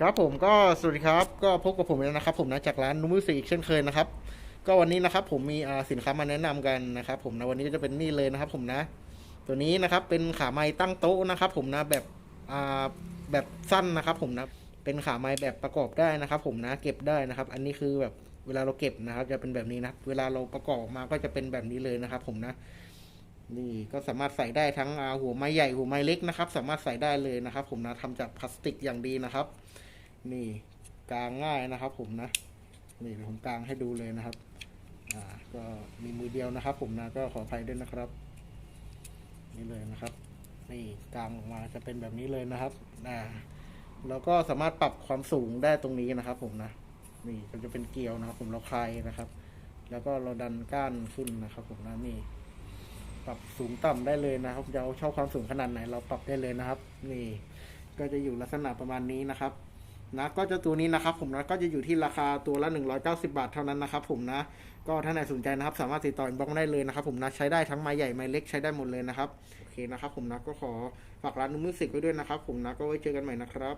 ครับผมก็สวัสดีครับก็พบกับผมแล้วนะครับผมนะจากร้านนูมือสีอีกเช่นเคยนะครับ ก็วันนี้นะครับผมมีสินค้ามาแนะนำกันนะครับ ผมนะวันนี้ก็จะเป็นนี่เลยนะครับ ผมนะ ตัวนี้นะครับเป็นขาไม้ตั้งโต๊ะนะครับ ผมนะแบบแบบสั้นนะครับ ผมนะเป็นขาไม้แบบประกอบได้นะครับ ผมนะเก็บได้นะครับ อันนี้คือแบบเวลาเราเก็บนะครับ จะเป็นแบบนี้นะเวลาเราประกอบมาก็จะเป็นแบบนี้เลยนะครับ ผมนะนี่ก็สามารถใส่ได้ทั้งหัวไม้ใหญ่หัวไม้เล็กนะครับ สามารถใส่ได้เลยนะครับ ผมนะทำจากพลาสติกอย่างดีนะครับ นี่กางง่ายนะครับ ผมนะนี่ผมกางให้ดูเลยนะครับอ่าก็มีมือเดียวนะครับ ผมนะก็ขออภัยด้วยนะครับ นี่เลยนะครับ นี่กางออกมาจะเป็นแบบนี้เลยนะครับอ่าแล้วก็สามารถปรับความสูงได้ตรงนี้นะครับ ผมนะนี่ก็จะเป็นเกลียวนะครับ ผมเราคลายนะครับ แล้วก็เราดันก้านขึ้นนะครับ ผมนะนี่ปรับสูงต่ำได้เลยนะครับจะเอาชอบความสูงขนาดไหนเราปรับได้เลยนะครับ นี่ ก็จะอยู่ลักษณะประมาณนี้นะครับ นะก็จะตัวนี้นะครับผมนะก็จะอยู่ที่ราคาตัวละ 190 บาทเท่านั้นนะครับผมนะก็ถ้าไหนสนใจนะครับ สามารถติดต่ออินบ็อกซ์ได้เลยนะครับผมนะใช้ได้ทั้งไม้ใหญ่ไม้เล็กใช้ได้หมดเลยนะครับโอเคนะครับผมนะก็ขอฝากร้านนุ่มมิวสิกไว้ด้วยนะครับผมนะก็ไว้เจอกันใหม่นะครับ